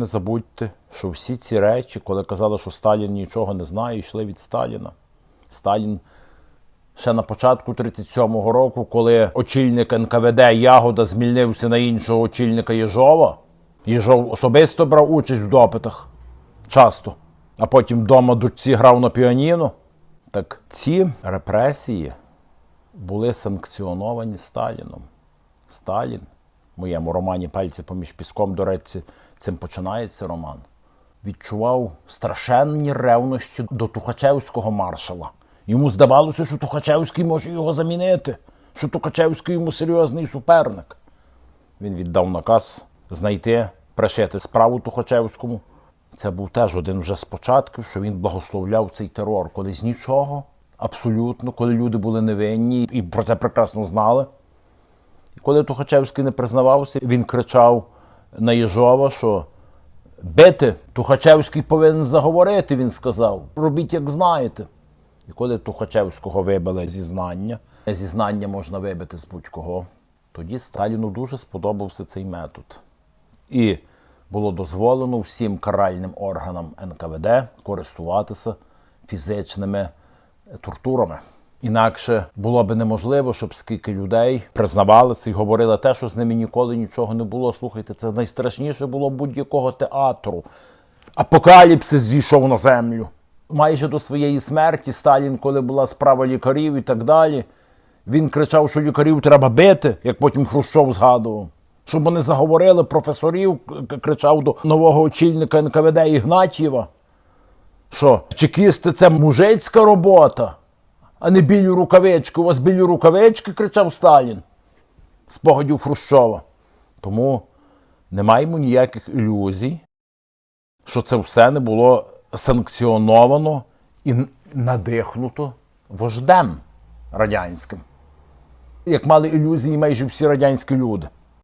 Не забудьте, що всі ці речі, коли казали, що Сталін нічого не знає, йшли від Сталіна. Сталін ще на початку 37-го року, коли очільник НКВД Ягода змільнився на іншого очільника Єжова, Єжов особисто брав участь в допитах часто, а потім вдома дочці грав на піаніно. Так ці репресії були санкціоновані Сталіном. Сталін моєму романі Пальці поміж піском, до речі, цим починається роман. Відчував страшенні ревнощі до Тухачевського маршала. Йому здавалося, що Тухачевський може його замінити, що Тухачевський йому серйозний суперник. Він віддав наказ знайти, пришити справу Тухачевському. Це був теж один вже з початків, що він благословляв цей терор, коли з нічого, абсолютно, коли люди були невинні і про це прекрасно знали. Коли Тухачевський не признавався, він кричав на Єжова, що бити Тухачевський повинен заговорити, він сказав. Робіть, як знаєте. І коли Тухачевського вибили зізнання, зізнання можна вибити з будь-кого, тоді Сталіну дуже сподобався цей метод. І було дозволено всім каральним органам НКВД користуватися фізичними тортурами. Інакше було би неможливо, щоб скільки людей признавалися і говорили те, що з ними ніколи нічого не було. Слухайте, це найстрашніше було будь-якого театру. Апокаліпсис зійшов на землю. Майже до своєї смерті Сталін, коли була справа лікарів і так далі, він кричав, що лікарів треба бити, як потім Хрущов згадував. Щоб вони заговорили професорів, кричав до нового очільника НКВД Ігнатьєва, що чекісти це мужицька робота, а не білі рукавички. У вас білі рукавички, кричав Сталін. Спогадів Хрущова. Тому не маємо ніяких ілюзій, що це все не було санкціоновано і надихнуто вождем радянським. Як мали ілюзії майже всі радянські люди.